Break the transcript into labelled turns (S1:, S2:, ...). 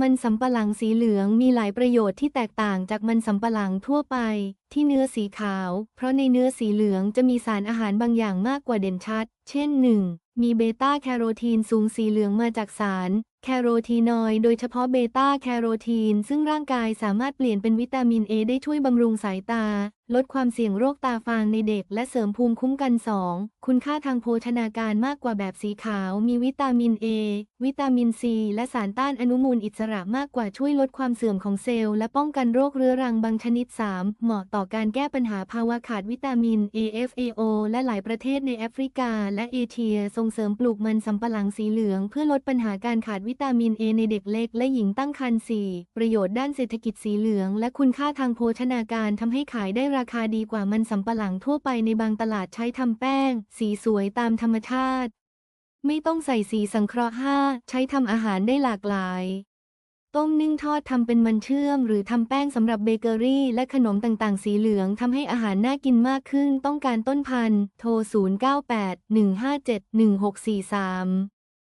S1: มันสำปะหลังสีเหลืองมีหลายประโยชน์ที่แตกต่างจากมันสำปะหลังทั่วไป ที่เนื้อสีขาว เพราะในเนื้อสีเหลืองจะมีสารอาหารบางอย่างมากกว่าเด่นชัด เช่น 1. มีเบต้าแคโรทีนสูงสีเหลืองมาจากสาร แคโรทีนอยด์โดยเฉพาะเบต้าแคโรทีนซึ่งร่างกายสามารถเปลี่ยนเป็นวิตามินเอได้ช่วยบำรุงสายตา ลดความเสี่ยงโรคตาฟางในเด็ก และเสริมภูมิคุ้มกัน 2. คุณค่าทางโภชนาการมากกว่าแบบสีขาว มีวิตามินเอวิตามินซีและสารต้านอนุมูลอิสระมากกว่าช่วยลดความเสื่อมของเซลล์และป้องกันโรคเรื้อรังบางชนิด 3. เหมาะต่อการแก้ปัญหาภาวะขาดวิตามิน AFAO และหลายประเทศในแอฟริกา และเอเชีย ส่งเสริมปลูกมันสำปะหลังสีเหลือง เพื่อลดปัญหาการขาดวิตามินเอในเด็กเล็กและหญิงตั้งครรภ์ 4. ประโยชน์ด้านเศรษฐกิจสีเหลือง และคุณค่าทางโภชนาการทำให้ขายได้ราราคาดีกว่ามันสำปะหลังทั่วไปในบางตลาดใช้ทำแป้ง สีสวยตามธรรมชาติ ไม่ต้องใส่สีสังเคราะห์ใช้ทำอาหารได้หลากหลาย ต้มนึ่งทอดทำเป็นมันเชื่อม หรือทำแป้งสำหรับเบเกอรี่ และขนมต่างๆ สีเหลืองทำให้อาหารน่ากินมากขึ้น ต้องการต้นพันธุ์ โทร 098 157 1643